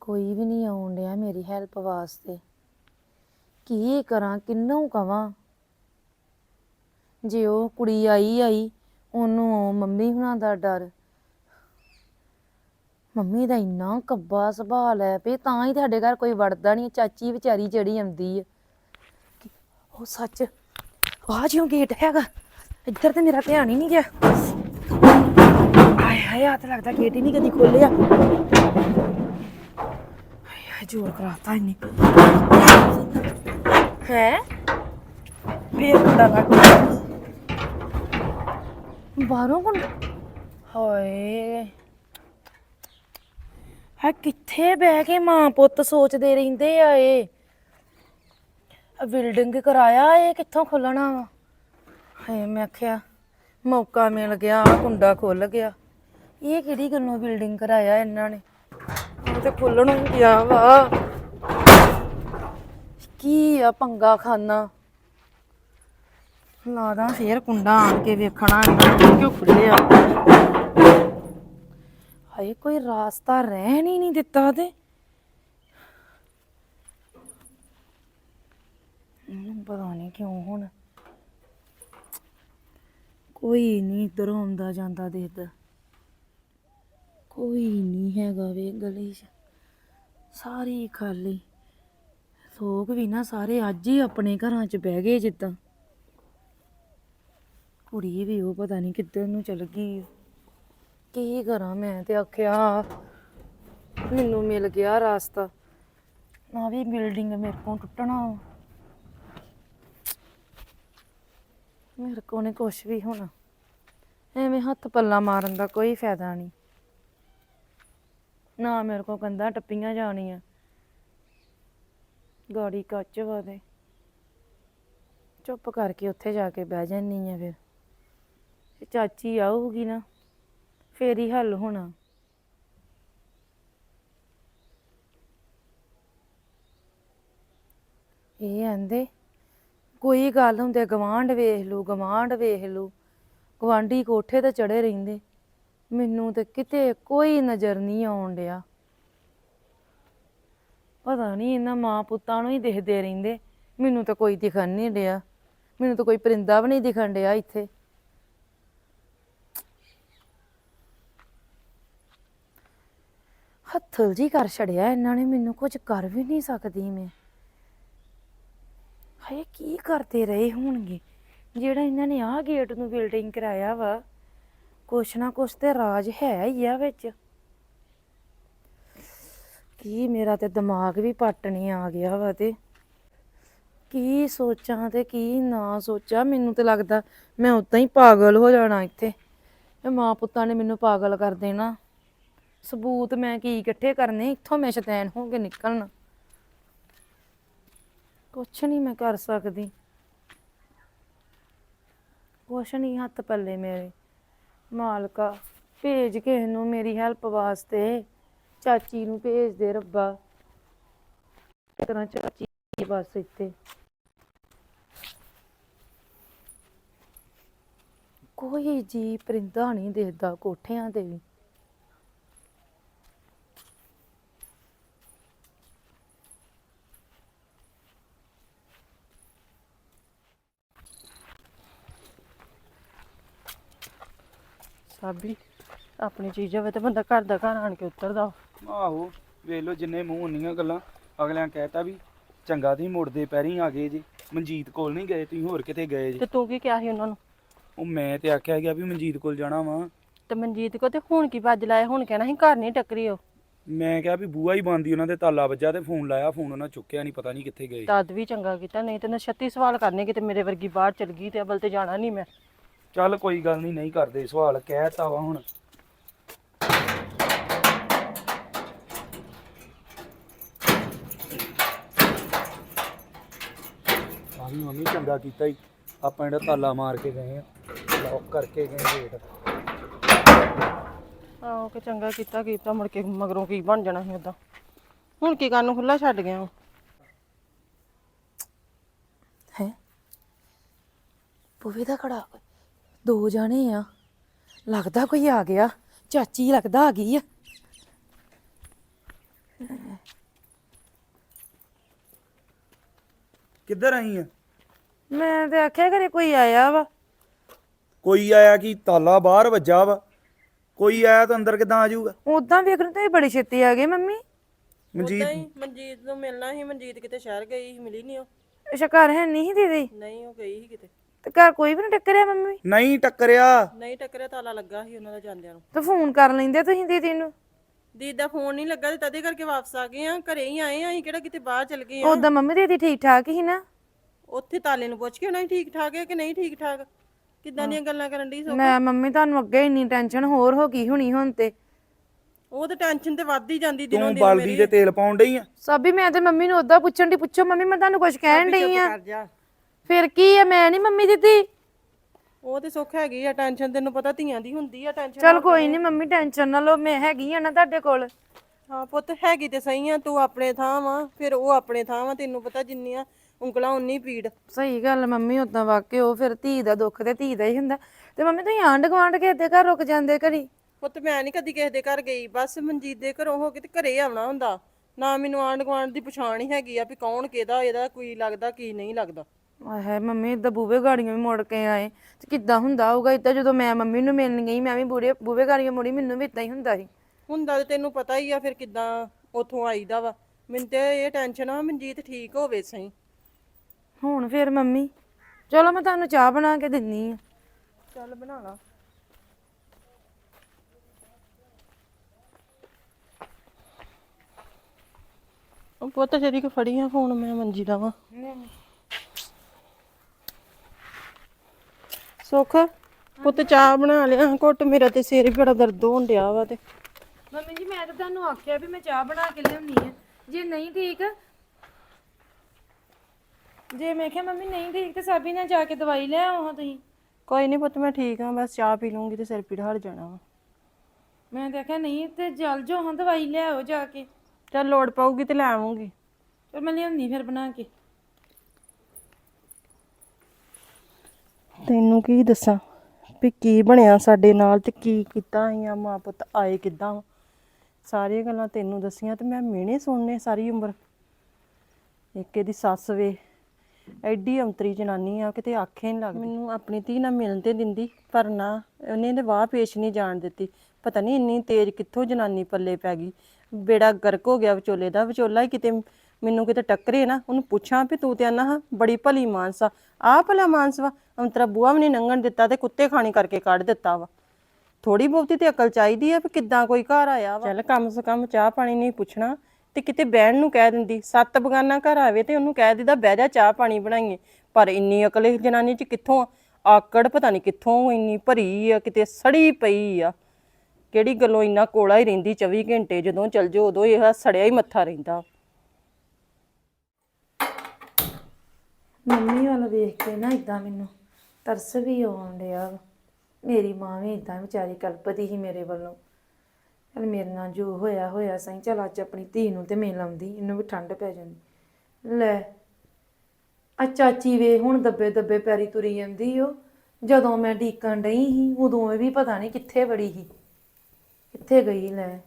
ਕੋਈ ਵੀ ਨਹੀਂ ਆਉਣ ਡਿਆ ਮੇਰੀ ਹੈਲਪ ਵਾਸਤੇ। ਕੀ ਕਰਾਂ, ਕਿੰਨੂੰ ਕਵਾਂ? ਜੇ ਉਹ ਕੁੜੀ ਆਈ ਆਈ, ਉਹਨੂੰ ਮੰਮੀ ਹੁਣਾਂ ਦਾ ਡਰ। ਮੰਮੀ ਦਾ ਇੰਨਾ ਕੱਬਾ ਸੁਭਾਅ ਹੈ ਪਏ, ਤਾਂ ਹੀ ਤੁਹਾਡੇ ਘਰ ਕੋਈ ਵੜਦਾ ਨਹੀਂ, ਚਾਚੀ ਵਿਚਾਰੀ ਜਿਹੜੀ ਆਉਂਦੀ ਹੈ ਉਹ ਸੱਚ ਆ ਜਿਉਂ ਗੇਟ ਹੈਗਾ, ਇੱਧਰ ਤੇ ਮੇਰਾ ਧਿਆਨ ਹੀ ਨਹੀਂ ਗਿਆ। ਆਏ ਹਾਏ ਆ ਤਾਂ ਲੱਗਦਾ ਗੇਟ ਹੀ ਨਹੀਂ ਕਦੀ ਖੋਲਿਆ ਹਾਏ ਹਾਏ ਜ਼ੋਰ ਕਰਾਤਾ ਇਹਨੇ ਹੈ ਫੇਰ ਕੁੰਡਾ ਲੱਗ ਬਾਹਰੋਂ ਕੁੰਡਾ ਹਾਏ ਹੈ ਕਿੱਥੇ ਬਹਿ ਕੇ ਮਾਂ ਪੁੱਤ ਸੋਚਦੇ ਰਹਿੰਦੇ ਆ ਇਹ ਬਿਲਡਿੰਗ ਕਰਾਇਆ ਇਹ ਕਿੱਥੋਂ ਖੋਲਣਾ ਵਾ ਹਾਏ ਮੈਂ ਆਖਿਆ ਮੌਕਾ ਮਿਲ ਗਿਆ ਕੁੰਡਾ ਖੁੱਲ ਗਿਆ ਇਹ ਕਿਹੜੀ ਗੱਲੋਂ ਬਿਲਡਿੰਗ ਕਰਾਇਆ ਇਹਨਾਂ ਨੇ ਉਹ ਤੇ ਖੁੱਲਣ ਨੂੰ ਗਿਆ ਵਾ। ਕੀ ਆ ਪੰਗਾ ਖਾਨਾ? ਲਾਦਾ ਫੇਰ ਕੁੰਡਾ ਆਣ ਕੇ ਵੇਖਣਾ ਇਹਨਾਂ ਕਿਉਂ ਖੁੱਲਿਆ ਹਾਏ, ਕੋਈ ਰਾਸਤਾ ਰਹਿਣ ਹੀ ਨਹੀਂ ਦਿੱਤਾ ਤੇ। ਇਹਨੂੰ ਪਤਾ ਨਹੀਂ ਕਿਉਂ ਹੁਣ। ਕੋਈ ਨਹੀਂ, ਇੱਧਰ ਆਉਂਦਾ ਜਾਂਦਾ ਦੇਖਦਾ। ਕੋਈ ਨਹੀਂ ਹੈਗਾ ਵੇ ਗਲੀ 'ਚ। ਸਾਰੀ ਖਾਲੀ। ਲੋਕ ਵੀ ਨਾ ਸਾਰੇ ਅੱਜ ਹੀ ਆਪਣੇ ਘਰਾਂ 'ਚ ਬਹਿ ਗਏ ਜਿੱਦਾਂ। ਕੁੜੀ ਵੀ ਉਹ ਪਤਾ ਨਹੀਂ ਕਿੱਧਰ ਨੂੰ ਚਲ ਗਈ। ਕੀ ਕਰਾਂ ਮੈਂ ਤੇ ਆਖਿਆ, ਮੈਨੂੰ ਮਿਲ ਗਿਆ ਰਾਸਤਾ। ਆ ਵੀ ਬਿਲਡਿੰਗ ਮੇਰੇ ਕੋਲ ਟੁੱਟਣਾ ਮੇਰੇ ਕੋਲ ਨਹੀਂ ਕੁਛ ਵੀ ਹੋਣਾ। ਐਵੇਂ ਹੱਥ ਪੱਲਾ ਮਾਰਨ ਦਾ ਕੋਈ ਫਾਇਦਾ ਨਹੀਂ। ਨਾ ਮੇਰੇ ਕੋਲ ਕੰਧਾਂ ਟੱਪੀਆਂ ਜਾਣੀਆਂ। ਗਾੜੀ ਕੱਚ ਵਾ ਦੇ ਚੁੱਪ ਕਰਕੇ ਉੱਥੇ ਜਾ ਕੇ ਬਹਿ ਜਾਨੀ ਆ ਫਿਰ। ਤੇ ਚਾਚੀ ਆਊਗੀ ਨਾ, ਫੇਰ ਹੀ ਹੱਲ ਹੋਣਾ। ਇਹ ਆਂਦੇ, ਕੋਈ ਗੱਲ ਹੁੰਦੇ ਗਵਾਂਢ ਵੇਖ ਲੂ ਗਵਾਂਢ ਵੇਖ ਲੂ ਗਵਾਂਢੀ ਕੋਠੇ ਤੇ ਚੜੇ ਰਹਿੰਦੇ। ਮੈਨੂੰ ਤੇ ਕਿਤੇ ਕੋਈ ਨਜ਼ਰ ਨਹੀਂ ਆਉਣ ਡਿਆ। ਪਤਾ ਨਹੀਂ ਇਹਨਾਂ ਮਾਂ ਪੁੱਤਾਂ ਨੂੰ ਹੀ ਦਿਖਦੇ ਰਹਿੰਦੇ। ਮੈਨੂੰ ਤਾਂ ਕੋਈ ਦਿਖਣ ਨਹੀਂ ਡਿਆ। ਮੈਨੂੰ ਤਾਂ ਕੋਈ ਪਰਿੰਦਾ ਵੀ ਨਹੀਂ ਦਿਖਣ ਡਿਆ ਇੱਥੇ। ਹੱਥਲ ਜੀ ਕਰ ਛੜਿਆ ਇਹਨਾਂ ਨੇ, ਮੈਨੂੰ ਕੁਝ ਕਰ ਵੀ ਨਹੀਂ ਸਕਦੀ ਮੈਂ। ਹਾਏ, ਕੀ ਕਰਦੇ ਰਹੇ ਹੋਣਗੇ? ਜਿਹੜਾ ਇਹਨਾਂ ਨੇ ਆਹ ਗੇਟ ਨੂੰ ਬਿਲਡਿੰਗ ਕਰਾਇਆ ਵਾ। ਕੁਛ ਨਾ ਕੁਛ ਤੇ ਰਾਜ ਹੈ ਹੀ ਆ ਵਿੱਚ। ਕੀ ਮੇਰਾ ਤੇ ਦਿਮਾਗ ਵੀ ਪੱਟ ਨਹੀਂ ਆ ਗਿਆ ਵਾ ਤੇ। ਕੀ ਸੋਚਾਂ ਤੇ ਕੀ ਨਾ ਸੋਚਾਂ, ਮੈਨੂੰ ਤੇ ਲੱਗਦਾ ਮੈਂ ਉਦਾਂ ਹੀ ਪਾਗਲ ਹੋ ਜਾਣਾ ਇੱਥੇ। ਇਹ ਮਾਂ ਪੁੱਤਾਂ ਨੇ ਮੈਨੂੰ ਪਾਗਲ ਕਰ ਦੇਣਾ। ਸਬੂਤ ਮੈਂ ਕੀ ਇਕੱਠੇ ਕਰਨੇ, ਇੱਥੋਂ ਮੈਂ ਸ਼ੈਤਾਨ ਹੋ ਕੇ ਨਿਕਲਣਾ। ਕੁਛ ਨਹੀਂ ਮੈਂ ਕਰ ਸਕਦੀ। ਕੁਛ ਨਹੀਂ ਹੱਥ ਪੱਲੇ ਮੇਰੇ। ਮਾਲਕਾ, ਭੇਜ ਕਿਸੇ ਨੂੰ ਮੇਰੀ ਹੈਲਪ ਵਾਸਤੇ ਚਾਚੀ ਨੂੰ ਭੇਜ ਦੇ ਰੱਬਾ। ਇਸ ਤਰ੍ਹਾਂ ਚਾਚੀ ਬਸ ਇੱਥੇ। ਕੋਈ ਜੀ ਪਰਿੰਦਾ ਨਹੀਂ ਦੇਖਦਾ ਕੋਠਿਆਂ ਤੇ ਵੀ। ਸਾਬੀ ਆਪਣੀ ਚੀਜ਼ ਹੋਵੇ ਤੇ ਬੰਦਾ ਘਰ ਦਾ ਘਰ ਆਣ ਕੇ ਉਤਰਦਾ ਆਹੋ ਵੇਖ ਲਓ ਜਿੰਨੇ ਮੂੰਹ ਉਨੀਆਂ ਗੱਲਾਂ। ਅਗਲਿਆਂ ਕਹਿਤਾ ਵੀ ਚੰਗਾ ਤੁਸੀਂ ਮੁੜਦੇ ਪੈਰੀ ਆ ਗਏ ਜੀ। ਮਨਜੀਤ ਕੋਲ ਨਹੀਂ ਗਏ ਤੁਸੀਂ ਹੋਰ ਕਿਤੇ ਗਏ ਜੀ। ਤੇ ਤੂੰ ਕੀ ਕਿਹਾ ਸੀ ਉਹਨਾਂ ਨੂੰ? ਉਹ ਮੈਂ ਤੇ ਆਖਿਆ ਗਿਆ ਵੀ ਮਨਜੀਤ ਕੋਲ ਜਾਣਾ ਵਾ। ਤੇ ਮਨਜੀਤ ਕੋ ਤੇ ਹੁਣ ਕੀ ਵੱਜ ਲਾਇਆ? ਹੁਣ ਕਹਿਣਾ ਸੀ ਘਰ ਨਹੀਂ ਟੱਕਰੀ ਉਹ। ਮੈਂ ਕਿਹਾ ਵੀ ਬੂਆ ਹੀ ਬੰਦੀ ਉਹਨਾਂ ਦੇ ਤਾਲਾ ਵੱਜਾ ਤੇ ਫੋਨ ਲਾਇਆ ਫੋਨ ਉਹਨਾਂ ਚੁੱਕਿਆ ਨਹੀਂ ਪਤਾ ਨਹੀਂ ਕਿੱਥੇ ਗਏ। ਤਦ ਵੀ ਚੰਗਾ ਕੀਤਾ ਨਹੀਂ ਤੇ ਨਾ 36 ਸਵਾਲ ਕਰਨੇ ਕਿਤੇ ਮੇਰੇ ਵਰਗੀ ਬਾਹਰ ਚਲ ਗਈ ਤੇ ਅਬਲ ਤੇ ਜਾਣਾ ਨਹੀਂ ਮੈਂ। ਚੱਲ ਕੋਈ ਗੱਲ ਨਹੀਂ ਨਹੀਂ ਕਰਦੇ ਸਵਾਲ ਕਹਿਤਾ ਵਾ ਹੁਣ। ਆ ਵੀ ਮੰਮੀ ਚੰਗਾ ਕੀਤਾ ਹੀ ਆਪਾਂ ਜਿਹੜਾ ਤਾਲਾ ਮਾਰ ਕੇ ਗਏ ਆ। ਲੌਕ ਕਰਕੇ ਗਏ ਗੇਟ ਆਹੋ ਕਿ ਚੰਗਾ ਕੀਤਾ ਕੀਤਾ ਮੁੜ ਕੇ ਮਗਰੋਂ ਕੀ ਬਣ ਜਾਣਾ ਸੀ ਉਦਾਂ ਹੁਣ ਕੀ ਕਰਨ ਨੂੰ ਖੁੱਲਾ ਛੱਡ ਗਿਆ? ਹੈ? ਪੂਵੇ ਦਾ ਖੜਾ ਦੋ ਜਾਣੇ ਆ। ਲੱਗਦਾ ਕੋਈ ਆ ਗਿਆ। ਚਾਚੀ ਲੱਗਦਾ ਆ ਗਈ ਆ। ਕਿੱਧਰ ਆਈ ਆ? ਮੈਂ ਤੇ ਆਖਿਆ ਘਰੇ ਕੋਈ ਆਇਆ ਵਾ। ਕੋਈ ਆਇਆ ਕਿ? ਤਾਲਾ ਬਾਹਰ ਵੱਜਾ ਵਾ। ਕੋਈ ਆਇਆ ਤਾਂ ਅੰਦਰ ਕਿਦਾਂ ਆ ਜਾਊਗਾ? ਉਦਾਂ ਅਗਰ ਤੇ ਬੜੀ ਛੇਤੀ ਆ ਗਏ ਮੰਮੀ। ਮਨਜੀਤ? ਮਨਜੀਤ ਨੂੰ ਮਿਲਣਾ ਸੀ। ਮਨਜੀਤ ਕਿਤੇ ਸ਼ਹਿਰ ਗਈ ਸੀ ਮਿਲੀ ਨਹੀਂ ਉਹ। ਅੱਛਾ ਘਰ ਹੈ ਨਹੀਂ ਸੀ ਦੀਦੀ? ਨਹੀਂ ਉਹ ਗਈ ਸੀ ਕਿਤੇ। ਤੇ ਘਰ ਕੋਈ ਵੀ ਨਹੀਂ ਟੱਕਰਿਆ ਮੰਮੀ? ਨਹੀਂ ਟੱਕਰਿਆ। ਨਹੀਂ ਟੱਕਰਿਆ ਤਾਲਾ ਲੱਗਾ ਸੀ ਉਹਨਾਂ ਦਾ ਜਾਂਦਿਆਂ ਨੂੰ। ਤੇ ਫੋਨ ਕਰ ਲੈਂਦੇ ਤੁਸੀਂ ਦੀਦੀ ਨੂੰ? ਦੀਦ ਦਾ ਫੋਨ ਨਹੀਂ ਲੱਗਾ ਤੇ ਤਦੇ ਕਰਕੇ ਵਾਪਸ ਆ ਗਏ ਆ ਘਰੇ ਹੀ ਆਏ ਆ ਅਸੀਂ ਕਿਹੜਾ ਕਿਤੇ ਬਾਹਰ ਚਲ ਗਏ ਆ ਉਦਾਂ ਮੰਮੀ ਦੀਦੀ ਠੀਕ ਠਾਕ ਹੀ ਨਾ? ਉੱਥੇ ਤਾਲੇ ਨੂੰ ਪੁੱਛ ਕੇ ਉਹਨਾਂ ਠੀਕ ਠਾਕ ਹੈ ਕਿ ਨਹੀਂ ਠੀਕ ਠਾਕ? ਕਿੱਦਾਂ ਦੀਆਂ ਗੱਲਾਂ ਕਰਨ ਦੀ ਸੋ ਮੈਂ ਮੰਮੀ ਤੁਹਾਨੂੰ ਅੱਗੇ ਇੰਨੀ ਟੈਨਸ਼ਨ ਹੋਰ ਹੋ ਗਈ ਹੁਣੀ ਹੁਣ ਤੇ। ਉਹ ਤਾਂ ਟੈਨਸ਼ਨ ਤੇ ਵੱਧ ਹੀ ਜਾਂਦੀ ਦਿਨੋਂ ਤੂੰ ਦਿਨ ਬਲਦੀ ਦੇ ਤੇਲ ਪਾਉਣ ਡਈ ਆ। ਸਾਬੀ ਮੈਂ ਤੇ ਮੰਮੀ ਨੂੰ ਉਦਾਂ ਪੁੱਛਣ ਦੀ ਪੁੱਛੋ ਮੰਮੀ ਮੈਂ ਤੁਹਾਨੂੰ ਕੁਝ ਕਹਿਣ ਡਈ ਆ ਕਰ ਜਾ। ਫਿਰ ਕੀ ਆ ਮੈਂ ਨਹੀਂ ਮੰਮੀ ਦਿੱਤੀ? ਉਹ ਤੇ ਸੁੱਖ ਹੈਗੀ ਆ ਟੈਨਸ਼ਨ ਤੈਨੂੰ ਪਤਾ ਧੀਆਂ ਦੀ ਹੁੰਦੀ ਆ ਟੈਨਸ਼ਨ ਚਲ ਕੋਈ ਨਹੀਂ ਮੰਮੀ ਟੈਨਸ਼ਨ ਨਾ ਲਓ ਮੈਂ ਹੈਗੀ ਆ ਨਾ ਤੁਹਾਡੇ ਕੋਲ। ਹਾਂ ਪੁੱਤ ਹੈਗੀ ਤੇ ਸਹੀ ਆ ਤੂੰ ਆਪਣੇ ਥਾਂ ਵਾ ਫਿਰ ਉਹ ਆਪਣੇ ਥਾਂ ਵਾ ਤੈਨੂੰ ਪਤਾ ਜਿੰਨੀਆਂ ਉਂਗਲਾਂ ਉਨੀ ਪੀੜ। ਸਹੀ ਗੱਲ ਮੰਮੀ ਉਦਾਂ ਵਾਕਿਆ ਉਹ ਫਿਰ ਧੀ ਦਾ ਦੁੱਖ ਤੇ ਧੀ ਦਾ ਹੀ ਹੁੰਦਾ। ਤੇ ਮੰਮੀ ਤੁਸੀਂ ਆਂਢ ਗੁਆਂਢ ਕੇ ਦੇ ਘਰ ਰੁਕ ਜਾਂਦੇ ਘਰੀ ਪੁੱਤ ਮੈਂ ਨਹੀਂ ਕਦੀ ਕਿਸੇ ਦੇ ਘਰ ਗਈ ਬਸ ਮਨਜੀਤ ਦੇ ਘਰੋਂ ਹੋ ਕੇ ਤੇ ਘਰੇ ਆਉਣਾ ਹੁੰਦਾ। ਨਾ ਮੈਨੂੰ ਆਂਢ ਗੁਆਂਢ ਦੀ ਪਛਾਣ ਹੀ ਹੈਗੀ ਆ ਵੀ ਕੌਣ ਕਿਹਦਾ ਇਹਦਾ ਕੋਈ ਲੱਗਦਾ ਕੀ ਨਹੀਂ ਲੱਗਦਾ। ਆਹੇ ਮੰਮੀ ਇਦਾਂ ਬੂਵੇ ਗਾੜੀਆਂ ਵੀ ਮੁੜ ਕੇ ਆਏ। ਤੇ ਕਿੱਦਾਂ ਹੁੰਦਾ ਹੋਊਗਾ ਇਦਾਂ ਜਦੋਂ ਮੈਂ ਮੰਮੀ ਨੂੰ ਮਿਲਣ ਗਈ ਮੈਂ ਵੀ ਬੂਰੇ ਬੂਵੇ ਗਾੜੀਆਂ ਮੁੜੀ ਮੈਨੂੰ ਵੀ ਇਦਾਂ ਹੀ ਹੁੰਦਾ ਸੀ। ਹੁੰਦਾ ਤੇ ਤੈਨੂੰ ਪਤਾ ਹੀ ਆ ਫਿਰ ਕਿੱਦਾਂ ਉਥੋਂ ਆਈਦਾ ਵਾ। ਮੈਨੂੰ ਤੇ ਇਹ ਟੈਨਸ਼ਨ ਆ ਮਨਜੀਤ ਠੀਕ ਹੋਵੇ ਸਹੀ। ਹੁਣ ਫਿਰ ਮੰਮੀ ਚਲੋ ਮੈਂ ਤੁਹਾਨੂੰ ਚਾਹ ਬਣਾ ਕੇ ਦਿੰਨੀ ਆ। ਚੱਲ ਬਣਾ ਲਾ। ਉਹ ਪੁੱਤ ਜਿਹੜੀ ਕਿ ਫੜੀ ਆ ਫੋਨ ਮੈਂ ਮੰਜੀ ਦਾ ਵਾ ਸੁੱਖ? ਪੁੱਤ ਚਾਹ ਬਣਾ ਲਿਆ। ਘੁੱਟ ਮੇਰਾ ਤੇ ਸਿਰ ਵੀ ਬੜਾ ਦਰਦ ਹੋਣ ਡਿਆ ਵਾ ਤੇ। ਮੰਮੀ ਜੀ ਮੈਂ ਤਾਂ ਤੁਹਾਨੂੰ ਆਖਿਆ ਵੀ ਮੈਂ ਚਾਹ ਬਣਾ ਕੇ ਲਿਆਉਣੀ ਆ। ਜੇ ਨਹੀਂ ਠੀਕ ਜੇ ਮੈਂ ਕਿਹਾ ਮੰਮੀ ਨਹੀਂ ਠੀਕ ਤੇ ਸਾਬੀ ਨਾਲ ਜਾ ਕੇ ਦਵਾਈ ਲੈ ਆਓ ਹਾਂ ਤੁਸੀਂ। ਕੋਈ ਨਹੀਂ ਪੁੱਤ ਮੈਂ ਠੀਕ ਆ ਬਸ ਚਾਹ ਪੀ ਲੂੰਗੀ ਤੇ ਸਿਰ ਪੀੜ ਹਟ ਜਾਣਾ ਵਾ। ਮੈਂ ਤਾਂ ਆਖਿਆ ਨਹੀਂ ਤੇ ਜਲ ਜੋ ਹਾਂ ਦਵਾਈ ਲੈ ਆਓ ਜਾ ਕੇ। ਚੱਲ ਲੋੜ ਪਊਗੀ ਤੇ ਲੈ ਆਵਾਂਗੀ। ਚਲ ਮੈਂ ਲਿਆਉਣੀ ਫਿਰ ਬਣਾ ਕੇ। ਤੈਨੂੰ ਕੀ ਦੱਸਾਂ ਵੀ ਕੀ ਬਣਿਆ ਸਾਡੇ ਨਾਲ ਤੇ ਕੀ ਕੀਤਾ ਅਸੀਂ ਆ ਮਾਂ ਪੁੱਤ ਆਏ ਕਿੱਦਾਂ? ਵਾਂ। ਸਾਰੀਆਂ ਗੱਲਾਂ ਤੈਨੂੰ ਦੱਸੀਆਂ ਤੇ ਮੈਂ ਮਿਹਣੇ ਸੁਣਨੇ ਸਾਰੀ ਉਮਰ। ਇੱਕ ਇਹਦੀ ਸੱਸ ਵੇ, ਐਡੀ ਅੰਤਰੀ ਜਨਾਨੀ ਆ, ਕਿਤੇ ਆਖੇ ਨਹੀਂ ਲੱਗਦੀ। ਮੈਨੂੰ ਆਪਣੀ ਧੀ ਨਾਲ ਮਿਲਣ ਤੇ ਦਿੰਦੀ, ਪਰ ਨਾ, ਉਹਨੇ ਇਹਦੇ ਵਾਹ ਪੇਸ਼ ਨਹੀਂ ਜਾਣ ਦਿੱਤੀ। ਪਤਾ ਨਹੀਂ ਇੰਨੀ ਤੇਜ਼ ਕਿੱਥੋਂ ਜਨਾਨੀ ਪੱਲੇ ਪੈ ਗਈ। ਬੇੜਾ ਗਰਕ ਹੋ ਗਿਆ ਵਿਚੋਲੇ ਦਾ, ਵਿਚੋਲਾ ਹੀ ਕਿਤੇ ਮੈਨੂੰ ਕਿਤੇ ਟੱਕਰੇ ਨਾ, ਉਹਨੂੰ ਪੁੱਛਾਂ ਵੀ ਤੂੰ ਤੇ ਆਨਾ ਬੜੀ ਭਲੀ ਮਾਨਸ ਆ। ਆਹ ਭਲਾ ਮਾਨਸ ਵਾ ਅੰਤਰਾ ਬੂਆ ਵੀ ਨਹੀਂ ਲੰਘਣ ਦਿੱਤਾ ਤੇ ਕੁੱਤੇ ਖਾਣੀ ਕਰਕੇ ਕੱਢ ਦਿੱਤਾ ਵਾ। ਥੋੜੀ ਬਹੁਤੀ ਤੇ ਅਕਲ ਚਾਹੀਦੀ ਆ ਵੀ ਕਿੱਦਾਂ ਕੋਈ ਘਰ ਆਇਆ ਵਾ। ਚੱਲ ਕਮ ਸੇ ਕਮ ਚਾਹ ਪਾਣੀ ਨਹੀਂ ਪੁੱਛਣਾ, ਤੇ ਕਿਤੇ ਬਹਿਣ ਨੂੰ ਕਹਿ ਦਿੰਦੀ, ਸੱਤ ਬਗਾਨਾ ਘਰ ਆਵੇ ਤੇ ਉਹਨੂੰ ਕਹਿ ਦਿੰਦਾ, ਬਹਿ ਜਾ ਚਾਹ ਪਾਣੀ ਬਣਾਈਏ। ਪਰ ਇੰਨੀ ਅਕਲ ਇਸ ਜਨਾਨੀ 'ਚ ਕਿੱਥੋਂ ਆਕੜ ਪਤਾ ਨਹੀਂ ਕਿੱਥੋਂ ਇੰਨੀ ਭਰੀ ਆ, ਕਿਤੇ ਸੜੀ ਪਈ ਆ। ਕਿਹੜੀ ਗੱਲੋਂ ਇੰਨਾ ਕੋਲਾ ਹੀ ਰਹਿੰਦੀ 24 ਘੰਟੇ, ਜਦੋਂ ਚਲ ਜਾਓ ਉਦੋਂ ਇਹ ਸੜਿਆ ਹੀ ਮੱਥਾ ਰਹਿੰਦਾ। ਮੰਮੀ ਵੱਲ ਵੇਖ ਕੇ ਨਾ ਇਦਾਂ ਮੈਨੂੰ ਤਰਸ ਵੀ ਆਉਣ ਡਿਆ ਵਾ। ਮੇਰੀ ਮਾਂ ਵੀ ਇਦਾਂ ਵਿਚਾਰੀ ਕਲਪਦੀ ਸੀ ਮੇਰੇ ਵੱਲੋਂ। ਚਲ ਮੇਰੇ ਨਾਲ ਜੋ ਹੋਇਆ ਹੋਇਆ ਸਹੀ। ਚਲ ਅੱਜ ਆਪਣੀ ਧੀ ਨੂੰ ਤੇ ਮਿਲ ਆਉਂਦੀ ਇਹਨੂੰ ਵੀ ਠੰਡ ਪੈ ਜਾਂਦੀ। ਲੈ, ਆ ਚਾਚੀ ਵੇ ਹੁਣ ਦੱਬੇ ਦੱਬੇ ਪੈਰੀ ਤੁਰੀ ਜਾਂਦੀ ਓ। ਜਦੋਂ ਮੈਂ ਡੀਕਣ ਡਈ ਸੀ, ਉਦੋਂ ਇਹ ਵੀ ਪਤਾ ਨਹੀਂ ਕਿੱਥੇ ਵੜੀ ਸੀ। ਕਿੱਥੇ ਗਈ ਲੈ।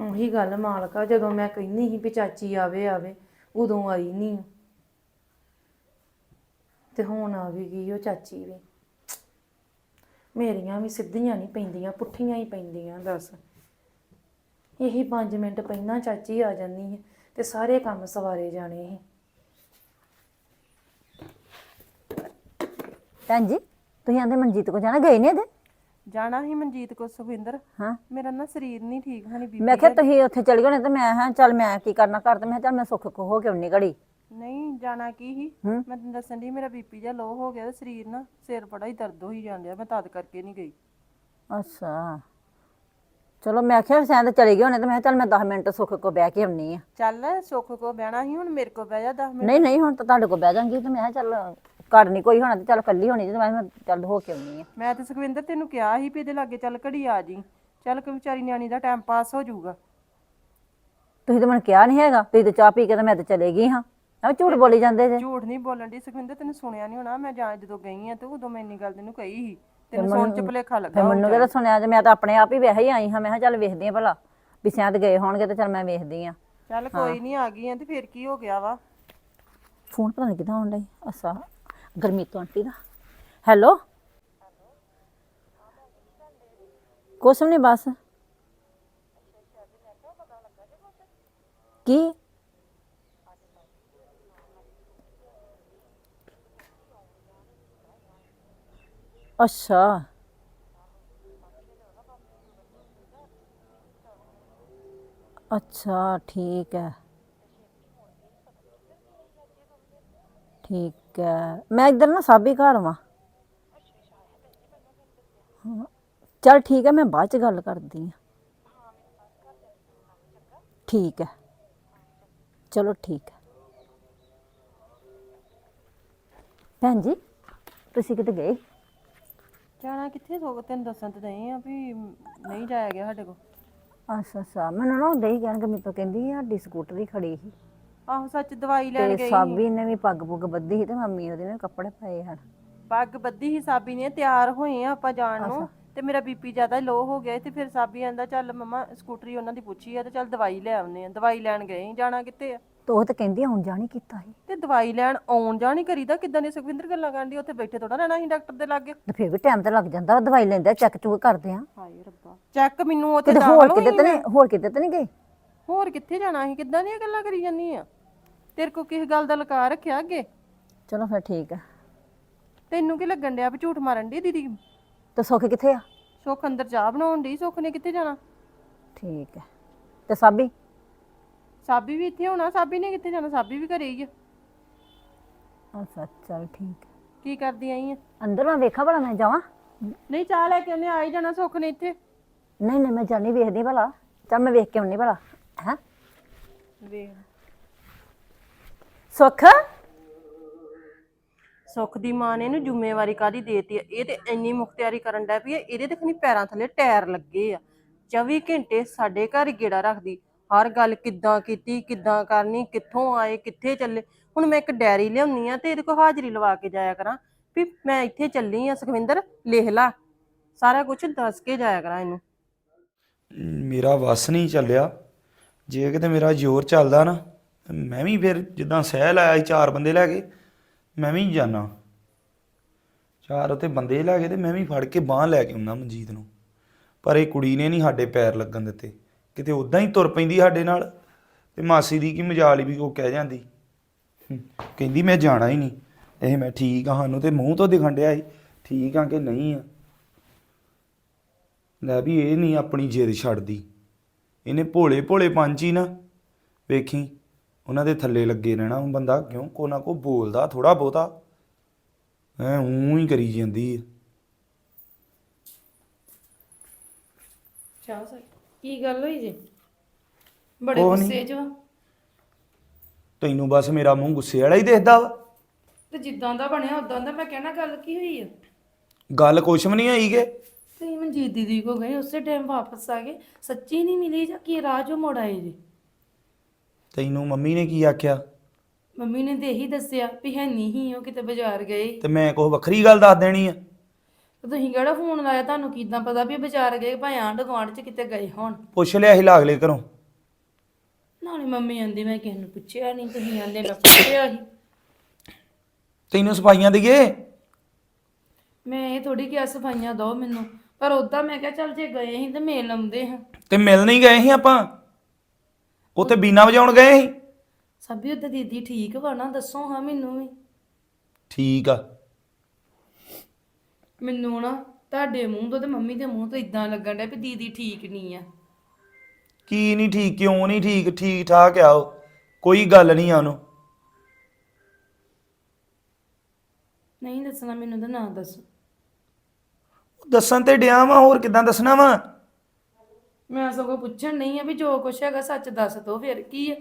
ਉਹੀ ਗੱਲ ਮਾਲਕਾ, ਜਦੋਂ ਮੈਂ ਕਹਿੰਦੀ ਸੀ ਵੀ ਚਾਚੀ ਆਵੇ ਆਵੇ, ਉਦੋਂ ਆਈ ਨਹੀਂ। ਤੇ ਹੁਣ ਆ ਵੀ ਗਈ ਉਹ ਚਾਚੀ ਵੀ। ਮੇਰੀਆਂ ਵੀ ਸਿੱਧੀਆਂ ਨਹੀਂ ਪੈਂਦੀਆਂ ਪੁੱਠੀਆਂ ਹੀ ਪੈਂਦੀਆਂ ਦੱਸ। ਇਹੀ 5 ਮਿੰਟ ਪਹਿਲਾਂ ਚਾਚੀ ਆ ਜਾਂਦੀ ਹੈ ਤੇ ਸਾਰੇ ਕੰਮ ਸਵਾਰੇ ਜਾਣੇ ਸੀ। ਭੈਣ ਜੀ ਤੁਸੀਂ ਆਂਦੇ ਮਨਜੀਤ ਕੋ ਜਾਣਾ ਗਏ ਨੇ ਇਹਦੇ ਜਾਣਾ ਹੀ ਮਨਜੀਤ ਕੋ ਸੁਖਵਿੰਦਰ। ਹਾਂ। ਮੇਰਾ ਨਾ ਸਰੀਰ ਨਹੀਂ ਠੀਕ ਹਣੀ ਬੀਬੀ ਮੈਂ ਕਿਹਾ ਤੁਸੀਂ ਉੱਥੇ ਚਲੇ ਗਏ ਨੇ ਤੇ ਮੈਂ ਹਾਂ ਚੱਲ ਮੈਂ ਕੀ ਕਰਨਾ ਘਰ ਤੇ ਮੈਂ ਕਿਹਾ ਚੱਲ ਮੈਂ ਸੁੱਖ ਕੋ ਹੋ ਕੇ ਆਉਣੀ ਘੜੀ। ਨਹੀਂ ਜਾਣਾ ਕੀ ਹੀ ਹੂੰ। ਮੈਂ ਤੈਨੂੰ ਦੱਸਣ ਦੀ ਮੇਰਾ ਬੀਪੀ ਜਿਹਾ ਲੋ ਹੋ ਗਿਆ ਤੇ ਸਰੀਰ ਨਾ ਸਿਰ ਬੜਾ ਹੀ ਦਰਦ ਹੋਈ ਜਾਂਦਿਆ ਮੈਂ ਤਦ ਕਰਕੇ ਨਹੀਂ ਗਈ। ਅੱਛਾ। ਚਲੋ ਮੈਂ ਕਿਹਾ ਸ਼ਾਇਦ ਚਲੇ ਗਏ ਹੋਣੇ ਤੇ ਮੈਂ ਕਿਹਾ ਚੱਲ ਮੈਂ 10 ਮਿੰਟ ਸੁੱਖ ਕੋ ਬਹਿ ਕੇ ਆਉਣੀ ਆ। ਚੱਲ ਸੁੱਖ ਕੋ ਬਹਿਣਾ ਸੀ ਹੁਣ ਮੇਰੇ ਕੋ ਬਹਿ ਜਾ 10 ਮਿੰਟ। ਨਹੀਂ ਨਹੀਂ ਹੁਣ ਤਾਂ ਤੁਹਾਡੇ ਕੋ ਬਹਿ ਜਾਵਾਂਗੀ ਤੇ ਮੈਂ ਕਿਹਾ ਚੱਲ ਘਰ ਨਹੀਂ ਕੋਈ ਹੋਣਾ ਤੇ ਚੱਲ ਕੱਲੀ ਹੋਣੀ ਤੇ ਮੈਂ ਕਿਹਾ ਚੱਲ ਹੋ ਕੇ ਆਉਣੀ ਆ। ਮੈਂ ਤੇ ਸੁਖਵਿੰਦਰ ਤੈਨੂੰ ਕਿਹਾ ਸੀ ਵੀ ਇਹਦੇ ਲਾਗੇ ਚੱਲ ਘੜੀ ਆ ਜੀ। ਚੱਲ ਕਿ ਵਿਚਾਰੀ ਨਿਆਣੀ ਦਾ ਟਾਈਮ ਪਾਸ ਹੋ ਜਾਊਗਾ। ਤੁਸੀਂ ਤਾਂ ਮੈਨੂੰ ਕਿਹਾ ਨਹੀਂ ਹੈਗਾ ਤੁਸੀਂ ਤਾਂ ਚਾਹ ਪੀ ਕੇ ਤੇ ਮੈਂ ਤੇ ਚਲੇ ਗਈ ਹਾਂ। ਐਵੇਂ ਝੂਠ ਬੋਲੀ ਜਾਂਦੇ ਜੇ। ਝੂਠ ਨਹੀਂ ਬੋਲਣ ਦੀ ਸੁਖਵਿੰਦਰ ਤੈਨੂੰ ਸੁਣਿਆ ਨਹੀਂ ਹੋਣਾ? ਮੈਂ ਜਾਂ ਜਦੋਂ ਗਈ ਆ ਤੇ ਉਦੋਂ ਮੈਂ ਇੰਨੀ ਗੱਲ ਤੈਨੂੰ ਕਹੀ ਸੀ। ਤੈਨੂੰ ਸੁਣ ਚ ਭੁਲੇਖਾ ਫਿਰ ਲੱਗਾ ਮੈਨੂੰ ਕਿਹੜਾ ਸੁਣਿਆ ਜੇ? ਮੈਂ ਤਾਂ ਆਪਣੇ ਆਪ ਹੀ ਵੈਸੇ ਹੀ ਆਈ ਹਾਂ। ਮੈਂ ਕਿਹਾ ਚੱਲ ਵੇਖਦੀ ਆ ਭਲਾ। ਵੀ ਸ਼ਾਇਦ ਗਏ ਹੋਣਗੇ ਤੇ ਚੱਲ ਮੈਂ ਵੇਖਦੀ ਆ। ਚੱਲ ਕੋਈ ਨਹੀਂ ਆ ਗਈ ਆ ਤੇ ਫਿਰ ਕੀ ਹੋ ਗਿਆ ਵਾ? ਫੋਨ ਪਤਾ ਨਹੀਂ ਕਿਦਾਂ ਆਉਣ ਡਈ। ਅਸਾ ਗਰਮੀ ਤੋਂ ਆਂਟੀ ਦਾ। ਹੈਲੋ? ਕੁਛ ਨਹੀਂ ਬਸ। ਕੀ? ਅੱਛਾ ਅੱਛਾ ਠੀਕ ਹੈ ਠੀਕ ਹੈ ਮੈਂ ਇੱਧਰ ਨਾ ਸਾਬੀ ਘਰ ਵਾਂ ਹਾਂ ਚਲ ਠੀਕ ਹੈ ਮੈਂ ਬਾਅਦ ਚ ਗੱਲ ਕਰਦੀ ਹਾਂ ਠੀਕ ਹੈ ਚਲੋ ਠੀਕ ਹੈ ਭੈਣ ਜੀ ਤੁਸੀਂ ਕਿਤੇ ਗਏ ਜਾਣਾ ਕਿੱਥੇ ਸੋ ਤੈਨੂੰ ਦੱਸਣ ਤੇ ਨਹੀਂ ਆ ਵੀ ਨਹੀਂ ਜਾਇਆ ਗਿਆ ਸਾਡੇ ਕੋਲ। ਅੱਛਾ ਅੱਛਾ। ਮੈਨੂੰ ਨਾ ਉਹਦੇ ਹੀ ਕਹਿਣ ਕਿ ਤੋਂ ਕਹਿੰਦੀ ਸਾਡੀ ਸਕੂਟਰੀ ਖੜੀ ਸੀ। ਆਹੋ ਸੱਚ ਦਵਾਈ ਲੈਣ ਤੇ ਗਈ ਸਾਬੀ ਨੇ ਵੀ ਪੱਗ ਪੁੱਗ ਬੱਧੀ ਸੀ ਤੇ ਮੰਮੀ ਉਹਦੇ ਨੇ ਕੱਪੜੇ ਪਾਏ ਹਨ। ਪੱਗ ਬੱਧੀ ਹੀ ਸਾਬੀ ਨੇ ਤਿਆਰ ਹੋਏ ਆ ਆਪਾਂ ਜਾਣ ਨੂੰ। ਤੇ ਮੇਰਾ ਬੀਪੀ ਜ਼ਿਆਦਾ ਲੋ ਹੋ ਗਿਆ ਤੇ ਫਿਰ ਸਾਬੀ ਆਂਦਾ ਚੱਲ ਮਮਾ ਸਕੂਟਰੀ ਉਹਨਾਂ ਦੀ ਪੁੱਛੀ ਆ ਤੇ ਚੱਲ ਦਵਾਈ ਲੈ ਆਉਨੇ ਆ। ਦਵਾਈ ਲੈਣ ਗਏ ਸੀ, ਜਾਣਾ ਕਿੱਥੇ ਆ? ਤੇ ਉਹ ਤੇ ਕਹਿੰਦੀ ਹੁਣ ਜਾਣੀ ਕੀਤਾ ਸੀ। ਤੇ ਦਵਾਈ ਲੈਣ ਆਉਣ ਜਾਣੀ ਕਰੀਦਾ ਕਿਦਾਂ ਦੀ ਸੁਖਵਿੰਦਰ ਗੱਲਾਂ ਕਰਦੀ ਉੱਥੇ ਬੈਠੇ ਥੋੜਾ ਰਹਿਣਾ ਸੀ ਡਾਕਟਰ ਦੇ ਲਾਗੇ। ਤੇ ਫਿਰ ਵੀ ਟਾਈਮ ਤੇ ਲੱਗ ਜਾਂਦਾ ਦਵਾਈ ਲੈਂਦਾ ਚੈੱਕ ਚੁੱਕ ਕਰਦੇ ਆ। ਹਾਏ ਰੱਬਾ। ਚੈੱਕ ਮੈਨੂੰ ਉੱਥੇ ਕਿਤੇ ਦਾਖਲ ਹੋਰ ਹੋਈ ਕਿਤੇ ਤੇ ਨਹੀਂ ਹੋਰ ਕਿਤੇ ਤੇ ਨਹੀਂ ਗਏ? ਹੋਰ ਕਿੱਥੇ ਜਾਣਾ ਸੀ ਕਿੱਦਾਂ ਦੀਆਂ ਗੱਲਾਂ ਕਰੀ ਜਾਂਦੀ ਆ? ਤੇਰੇ ਕੋ ਕਿਸ ਗੱਲ ਦਾ ਲਕਾ ਰੱਖਿਆ ਅੱਗੇ? ਚਲੋ ਫਿਰ ਠੀਕ ਹੈ ਤੈਨੂੰ ਕੀ ਲੱਗਣ ਡਿਆ ਵੀ ਝੂਠ ਮਾਰਨ ਦੀ ਦੀਦੀ? ਤੇ ਸੁੱਖ ਕਿੱਥੇ ਆ? ਸੁੱਖ ਅੰਦਰ ਚਾਹ ਬਣਾਉਣ ਦੀ ਸੁੱਖ ਨੇ ਕਿੱਥੇ ਜਾਣਾ? ਠੀਕ ਹੈ ਤੇ ਸਾਬੀ? ਸਾਬੀ ਵੀ ਇੱਥੇ ਹੋਣਾ ਸਾਬੀ ਨੇ ਕਿੱਥੇ ਜਾਣਾ? ਸਾਬੀ ਵੀ ਘਰੇ ਹੀ ਆ। ਅੱਛਾ ਚਲ ਠੀਕ ਹੈ ਕੀ ਕਰਦੀ ਆਈ ਆ? ਅੰਦਰ ਮੈਂ ਵੇਖਾਂ ਭਲਾ ਮੈਂ ਜਾਵਾਂ। ਨਹੀਂ ਚਾਹ ਲੈ ਕੇ ਉਹਨੇ ਆ ਹੀ ਜਾਣਾ ਸੁੱਖ ਨੇ ਇੱਥੇ। ਨਹੀਂ ਨਹੀਂ ਮੈਂ ਜਾਣੀ ਵੇਖਦੀ ਭਲਾ। ਚੱਲ ਮੈਂ ਵੇਖ ਕੇ ਆਉਣੀ ਭਲਾ ਹੈ? ਵੇਖ। ਸੁੱਖ? ਸੁੱਖ ਦੀ ਮਾਂ ਨੇ ਇਹਨੂੰ ਜ਼ਿੰਮੇਵਾਰੀ ਕਾਦੀ ਦੇਤੀ ਆ? ਇਹ ਤੇ ਇੰਨੀ ਮੁਖਤਿਆਰੀ ਕਰਨ ਡੈ ਪਈ ਆ ਇਹਦੇ ਤੇ ਖਨੀ ਪੈਰਾਂ ਥੱਲੇ ਟਾਇਰ ਲੱਗੇ ਆ। 24 ਘੰਟੇ ਸਾਡੇ ਘਰ ਹੀ ਗੇੜਾ ਰੱਖਦੀ। ਹਰ ਗੱਲ ਕਿੱਦਾਂ ਕੀਤੀ, ਕਿੱਦਾਂ ਕਰਨੀ, ਕਿੱਥੋਂ ਆਏ, ਕਿੱਥੇ ਚੱਲੇ। ਹੁਣ ਮੈਂ ਇੱਕ ਡੈਰੀ ਲਿਆਉਣੀ ਆ ਤੇ ਇਹਦੇ ਕੋਲ ਹਾਜ਼ਰੀ ਲਵਾ ਕੇ ਜਾਇਆ ਕਰਾਂ। ਵੀ ਮੈਂ ਇੱਥੇ ਚੱਲੀ ਆ, ਸੁਖਵਿੰਦਰ, ਲਿਖ ਲਾ। ਸਾਰਾ ਕੁਝ ਦੱਸ ਕੇ ਜਾਇਆ ਕਰਾਂ ਇਹਨੂੰ। ਮੇਰਾ ਵਸ ਨਹੀਂ ਚੱਲਿਆ। ਜੇ ਕਿਤੇ ਮੇਰਾ ਜ਼ੋਰ ਚੱਲਦਾ ਨਾ ਤੇ ਮੈਂ ਵੀ ਫਿਰ ਜਿੱਦਾਂ ਸਹਿ ਲਾਇਆ ਸੀ ਚਾਰ ਬੰਦੇ ਲੈ ਕੇ, ਮੈਂ ਵੀ ਜਾਣਾ। ਚਾਰ ਉਤੇ ਬੰਦੇ ਲੈ ਕੇ ਤੇ ਮੈਂ ਵੀ ਫੜ ਕੇ ਬਾਹ ਲੈ ਕੇ ਆਉਣਾ ਮਨਜੀਤ ਨੂੰ। ਪਰ ਇਹ ਕੁੜੀ ਨੇ ਨਹੀਂ ਸਾਡੇ ਪੈਰ ਲੱਗਣ ਦਿੱਤੇ। ਕਿਤੇ ਉਦਾਂ ਹੀ ਤੁਰ ਪੈਂਦੀ ਸਾਡੇ ਨਾਲ ਤੇ ਮਾਸੀ ਦੀ ਕੀ ਮਜਾਲ ਵੀ ਉਹ ਕਹਿ ਜਾਂਦੀ। ਹੂੰ, ਕਹਿੰਦੀ ਮੈਂ ਜਾਣਾ ਹੀ ਨਹੀਂ। ਇਹ ਮੈਂ ਠੀਕ ਆ ਸਾਨੂੰ ਤੇ ਮੂੰਹ ਤੋਂ ਦਿਖਣ ਡਿਆ ਸੀ। ਠੀਕ ਆ ਕਿ ਨਹੀਂ ਆ। ਲੈ ਵੀ ਇਹ ਨਹੀਂ ਆਪਣੀ ਜਿੱਦ ਛੱਡਦੀ। ਇਹਨੇ ਭੋਲੇ ਭੋਲੇ ਪੰਛੀ ਨਾ। ਵੇਖੀ ਉਹਨਾਂ ਦੇ ਥੱਲੇ ਲੱਗੇ ਰਹਿਣਾ ਹੁਣ ਬੰਦਾ ਕਿਉਂ? ਕੋ ਨਾ ਕੋ ਬੋਲਦਾ ਥੋੜਾ ਬਹੁਤਾ। ਐ ਊਂ ਹੀ ਕਰੀ ਜਾਂਦੀ ਹੈ ਚਾਹ ਸਰ। ਕੀ ਗੱਲ ਹੋਈ ਜੀ? ਬੜੇ ਉਹ। ਗੁੱਸੇ 'ਚ ਵਾ। ਤੈਨੂੰ ਬਸ ਮੇਰਾ ਮੂੰਹ ਗੁੱਸੇ ਵਾਲਾ ਹੀ ਦਿਖਦਾ ਵਾ। ਤੇ ਜਿੱਦਾਂ ਦਾ ਬਣਿਆ ਉਦਾਂ ਦਾ ਮੈਂ ਕਹਿਣਾ ਗੱਲ ਕੀ ਹੋਈ ਆ? ਗੱਲ ਕੁਛ ਵੀ ਨਹੀਂ ਹੋਈਗੇ ਤੁਸੀਂ ਮਨਜੀਤ ਦੀਦੀ ਕੋ ਗਏ ਉਸੇ ਟਾਈਮ ਵਾਪਸ ਆ ਗਏ। ਸੱਚੀ ਨਹੀਂ ਮਿਲੀ ਜਾਂ ਕੀ ਰਾਹ ਚੋਂ ਮੁੜ ਆਏ ਜੀ? ਤੈਨੂੰ ਮੰਮੀ ਨੇ ਕੀ ਆਖਿਆ? ਮੰਮੀ ਨੇ ਤੇ ਇਹੀ ਦੱਸਿਆ ਵੀ ਹੈ ਨਹੀਂ ਹੀ ਉਹ ਕਿਤੇ ਬਾਜ਼ਾਰ ਗਏ। ਤੇ ਮੈਂ ਕੋਈ ਵੱਖਰੀ ਗੱਲ ਦੱਸ ਦੇਣੀ ਆ। ਤੇ ਤੁਸੀਂ ਕਿਹੜਾ ਫੋਨ ਲਾਇਆ? ਤੁਹਾਨੂੰ ਕਿਦਾਂ ਪਤਾ ਵੀ ਬਾਜ਼ਾਰ ਗਏ ਭਾਵੇਂ ਆਂਢ ਗੁਆਂਢ 'ਚ ਕਿਤੇ ਗਏ ਹੋਣ? ਪੁੱਛ ਲਿਆ ਸੀ ਲਾਗਲੇ ਘਰੋਂ। ਨਾਲੇ ਮੰਮੀ ਆਂਦੀ ਮੈਂ ਕਿਸੇ ਨੂੰ ਪੁੱਛਿਆ ਨਹੀਂ ਤੁਸੀਂ ਆਂਦੇ ਮੈਂ ਪੁੱਛਿਆ ਸੀ। ਤੈਨੂੰ ਸਫਾਈਆਂ ਦੇਈਏ ਮੈਂ ਇਹ ਥੋੜੀ ਕਿਹਾ ਸਫਾਈਆਂ ਦੋ ਮੈਨੂੰ। ਪਰ ਉਦਾਂ ਮੈਂ ਕਿਹਾ ਚੱਲ ਜੇ ਗਏ ਸੀ ਤੇ ਮੇਲ ਆਉਂਦੇ ਹਾਂ। ਤੇ ਮਿਲ ਨਹੀਂ ਗਏ ਸੀ ਆਪਾਂ? ਉੱਥੇ ਬੀਨਾ ਵਜਾਉਣ ਗਏ ਸੀ? ਸਭੀ ਉਹਦੇ ਦੀਦੀ ਠੀਕ ਵਾ ਨਾ ਦੱਸੋ ਹਾਂ ਮੈਨੂੰ ਵੀ। ਠੀਕ ਆ। ਮੈਨੂੰ ਨਾ ਤੁਹਾਡੇ ਮੂੰਹ ਤੋਂ ਤੇ ਮੰਮੀ ਦੇ ਮੂੰਹ ਤੋਂ ਇਦਾਂ ਲੱਗਣ ਡਿਆ ਵੀ ਦੀਦੀ ਠੀਕ ਨਹੀਂ ਆ। ਕੀ ਨਹੀਂ ਠੀਕ ਕਿਉਂ ਨਹੀਂ ਠੀਕ ਠੀਕ ਠਾਕ ਆ ਉਹ। ਕੋਈ ਗੱਲ ਨਹੀਂ ਆ ਉਹਨੂੰ। ਨਹੀਂ ਦੱਸਣਾ ਮੈਨੂੰ ਤਾਂ ਨਾ ਦੱਸੋ। ਦੱਸਣ ਤੇ ਡਿਆ ਵਾਂ ਹੋਰ ਕਿਦਾਂ ਦੱਸਣਾ ਵਾ? ਮੈਂ ਸਗੋਂ ਪੁੱਛਣ ਨਹੀਂ ਆ ਵੀ ਜੋ ਕੁਛ ਹੈਗਾ ਸੱਚ ਦੱਸ ਦੋ ਫਿਰ ਕੀ ਆ?